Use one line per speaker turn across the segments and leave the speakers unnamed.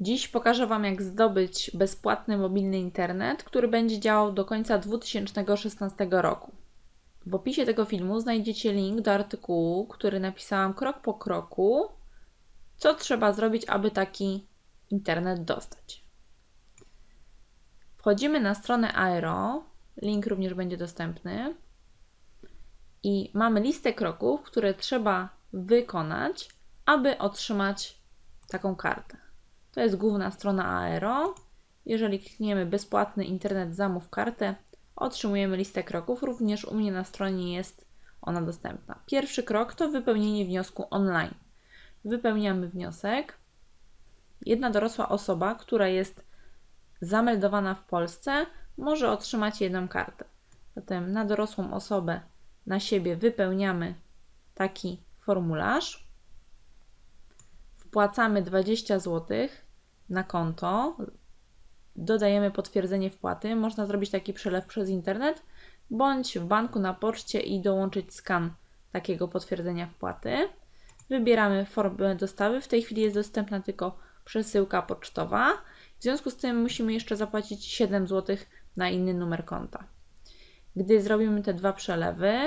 Dziś pokażę Wam, jak zdobyć bezpłatny mobilny internet, który będzie działał do końca 2016 roku. W opisie tego filmu znajdziecie link do artykułu, który napisałam krok po kroku, co trzeba zrobić, aby taki internet dostać. Wchodzimy na stronę Aero, link również będzie dostępny i mamy listę kroków, które trzeba wykonać, aby otrzymać taką kartę. To jest główna strona Aero. Jeżeli klikniemy bezpłatny internet zamów kartę, otrzymujemy listę kroków. Również u mnie na stronie jest ona dostępna. Pierwszy krok to wypełnienie wniosku online. Wypełniamy wniosek. Jedna dorosła osoba, która jest zameldowana w Polsce, może otrzymać jedną kartę. Zatem na dorosłą osobę na siebie wypełniamy taki formularz. Wpłacamy 20 zł na konto, dodajemy potwierdzenie wpłaty. Można zrobić taki przelew przez internet bądź w banku na poczcie i dołączyć skan takiego potwierdzenia wpłaty. Wybieramy formę dostawy. W tej chwili jest dostępna tylko przesyłka pocztowa. W związku z tym musimy jeszcze zapłacić 7 zł na inny numer konta. Gdy zrobimy te dwa przelewy,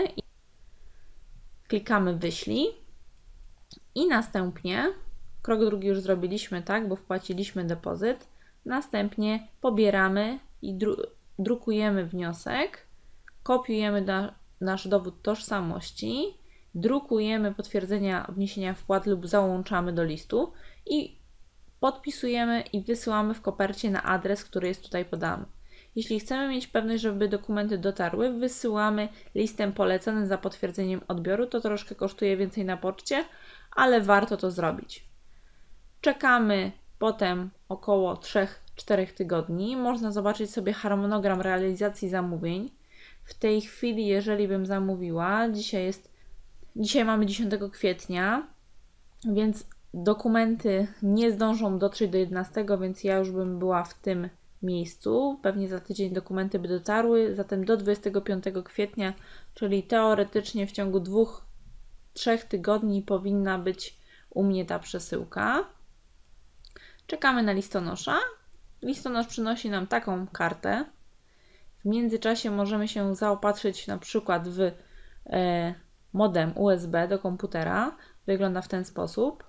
klikamy wyślij i następnie krok drugi już zrobiliśmy, tak, bo wpłaciliśmy depozyt. Następnie pobieramy i dru drukujemy wniosek, kopiujemy na nasz dowód tożsamości, drukujemy potwierdzenia wniesienia wpłat lub załączamy do listu i podpisujemy i wysyłamy w kopercie na adres, który jest tutaj podany. Jeśli chcemy mieć pewność, żeby dokumenty dotarły, wysyłamy listem polecany za potwierdzeniem odbioru. To troszkę kosztuje więcej na poczcie, ale warto to zrobić. Czekamy potem około 3-4 tygodni. Można zobaczyć sobie harmonogram realizacji zamówień. W tej chwili, jeżeli bym zamówiła, dzisiaj jest dzisiaj mamy 10 kwietnia, więc dokumenty nie zdążą dotrzeć do 11, więc ja już bym była w tym miejscu. Pewnie za tydzień dokumenty by dotarły, zatem do 25 kwietnia, czyli teoretycznie w ciągu dwóch, trzech tygodni powinna być u mnie ta przesyłka. Czekamy na listonosza. Listonosz przynosi nam taką kartę. W międzyczasie możemy się zaopatrzyć na przykład w e, modem USB do komputera. Wygląda w ten sposób.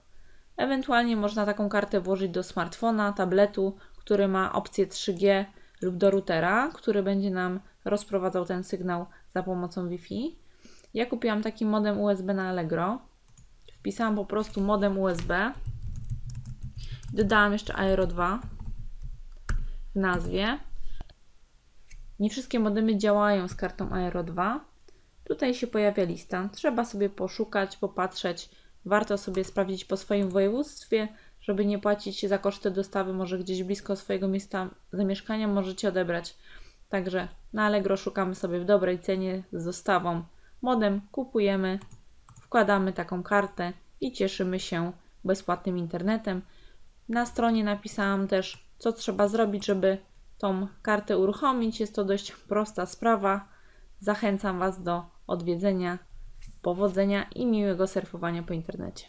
Ewentualnie można taką kartę włożyć do smartfona, tabletu, który ma opcję 3G lub do routera, który będzie nam rozprowadzał ten sygnał za pomocą Wi-Fi. Ja kupiłam taki modem USB na Allegro. Wpisałam po prostu modem USB. Dodałam jeszcze Aero 2 w nazwie. Nie wszystkie modemy działają z kartą Aero 2. Tutaj się pojawia lista. Trzeba sobie poszukać, popatrzeć. Warto sobie sprawdzić po swoim województwie, żeby nie płacić za koszty dostawy, może gdzieś blisko swojego miejsca zamieszkania możecie odebrać. Także na Allegro szukamy sobie w dobrej cenie z dostawą modem, kupujemy, wkładamy taką kartę i cieszymy się bezpłatnym internetem. Na stronie napisałam też, co trzeba zrobić, żeby tą kartę uruchomić. Jest to dość prosta sprawa. Zachęcam Was do odwiedzenia, powodzenia i miłego surfowania po internecie.